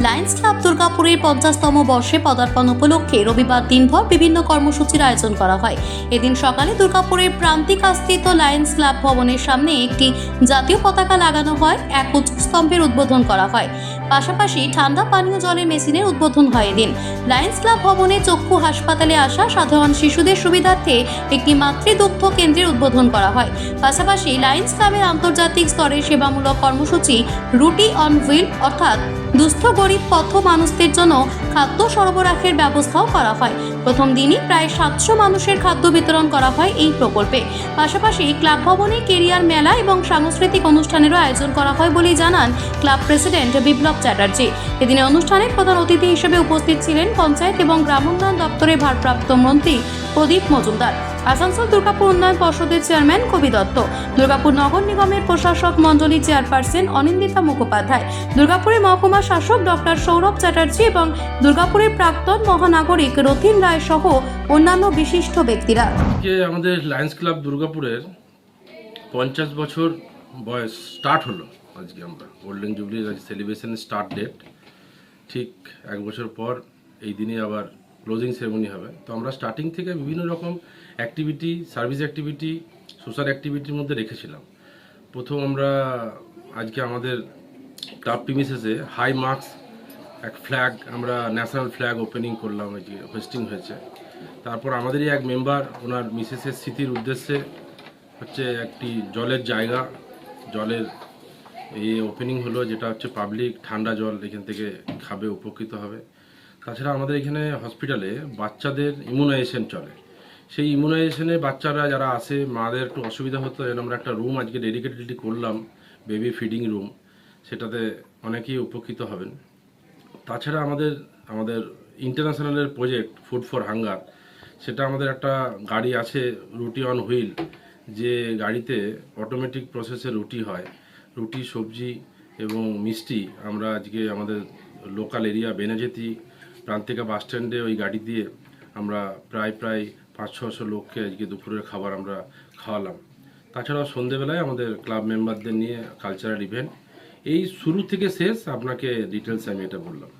Lions club দুর্গাপুরের পঞ্চাশতম বর্ষে পদার্পণ উপলক্ষে রবিবার দিনভর বিভিন্ন কর্মসূচির আয়োজন করা হয়। এদিন সকালে দুর্গাপুরের প্রান্তিক প্রান্তিকাস্থিত লায়ন্স ক্লাব ভবনের সামনে একটি জাতীয় পতাকা লাগানো হয়। এক স্তম্ভের উদ্বোধন করা হয়। পাশাপাশি ঠান্ডা পানীয় জলের মেশিনের উদ্বোধন হয় এদিন। লায়ন্স ক্লাব ভবনে চক্ষু হাসপাতালে আসা সাধারণ শিশুদের সুবিধার্থে একটি মাতৃদুগ্ধ কেন্দ্রের উদ্বোধন করা হয়। পাশাপাশি লায়ন্স ক্লাবের আন্তর্জাতিক স্তরের সেবামূলক কর্মসূচি রুটি অন হুইল অর্থাৎ দুস্থ গরিব পথ মানুষদের জন্য খাদ্য সরবরাহের ব্যবস্থাও করা হয়। প্রথম দিনই প্রায় সাতশো মানুষের খাদ্য বিতরণ করা হয় এই প্রকল্পে। পাশাপাশি ক্লাব ভবনে কেরিয়ার মেলা এবং সাংস্কৃতিক অনুষ্ঠানেরও আয়োজন করা হয় বলেই জানান ক্লাব প্রেসিডেন্ট বিপ্লব চ্যাটার্জি। এদিনের অনুষ্ঠানে প্রধান অতিথি হিসেবে উপস্থিত ছিলেন পঞ্চায়েত এবং গ্রামোন্নয়ন দপ্তরের ভারপ্রাপ্ত মন্ত্রী প্রদীপ মজুমদার, আসানসোল দুর্গাপুর উন্নয়ন পর্ষদের চেয়ারম্যান কবি দত্ত, দুর্গাপুর নগর নিগমের প্রশাসক মণ্ডলী চেয়ারপারসন অনিন্দিতা মুখোপাধ্যায় দুর্গাপুরের মহকুমা শাসক ডক্টর সৌরভ চ্যাটার্জি এবং দুর্গাপুরের প্রাক্তন মহানাগরিক রথিন রায় সহ অন্যান্য বিশিষ্ট ব্যক্তিরা। আমাদের লায়ন্স ক্লাব দুর্গাপুরের পঞ্চাশ বছর বয়স স্টার্ট হলো আজকে আমরা। গোল্ডেন জুবলির সেলিব্রেশন স্টার্ট ডেট ঠিক এক বছর পর এই দিনে আবার ক্লোজিং সেরেমনি হবে। তো আমরা স্টার্টিং থেকে বিভিন্ন রকম অ্যাক্টিভিটি সার্ভিস অ্যাক্টিভিটি সোশ্যাল অ্যাক্টিভিটির মধ্যে রেখেছিলাম। প্রথম আমরা আজকে আমাদের ক্লাব প্রিমিসেসে হাই মার্কস এক ফ্ল্যাগ আমরা ন্যাশনাল ফ্ল্যাগ ওপেনিং করলাম আজকে হোস্টিং হয়েছে। তারপর আমাদেরই এক মেম্বার ওনার মিসেসের স্মৃতির উদ্দেশ্যে হচ্ছে একটি জলের জায়গা জলের এই ওপেনিং হলো যেটা হচ্ছে পাবলিক ঠান্ডা জল এখান থেকে খাবে, উপকৃত হবে। তাছাড়া আমাদের এখানে হসপিটালে বাচ্চাদের ইমিউনাইজেশন চলে। সেই ইমিউনাইজেশনে বাচ্চারা যারা আসে মাদের একটু অসুবিধা হতো যেন আমরা একটা রুম আজকে ডেডিকেটেডলি করলাম বেবি ফিডিং রুম সেটাতে অনেকেই উপকৃত হবেন। তাছাড়া আমাদের আমাদের ইন্টারন্যাশনালের প্রজেক্ট ফুড ফর হাঙ্গার সেটা আমাদের একটা গাড়ি আছে রুটি অন হুইল যে গাড়িতে অটোমেটিক প্রসেসে রুটি হয়, রুটি, সবজি এবং মিষ্টি আমরা আজকে আমাদের লোকাল এরিয়া বেনাজেতি প্রান্তিকা বাস স্ট্যান্ডে ওই গাড়ি দিয়ে আমরা প্রায় প্রায় পাঁচ ছশো লোককে আজকে দুপুরের খাবার আমরা খাওয়ালাম। তাছাড়াও সন্ধেবেলায় আমাদের ক্লাব মেম্বারদের নিয়ে কালচারাল ইভেন্ট এই শুরু থেকে শেষ, আপনাকে ডিটেলস আমি এটা বললাম।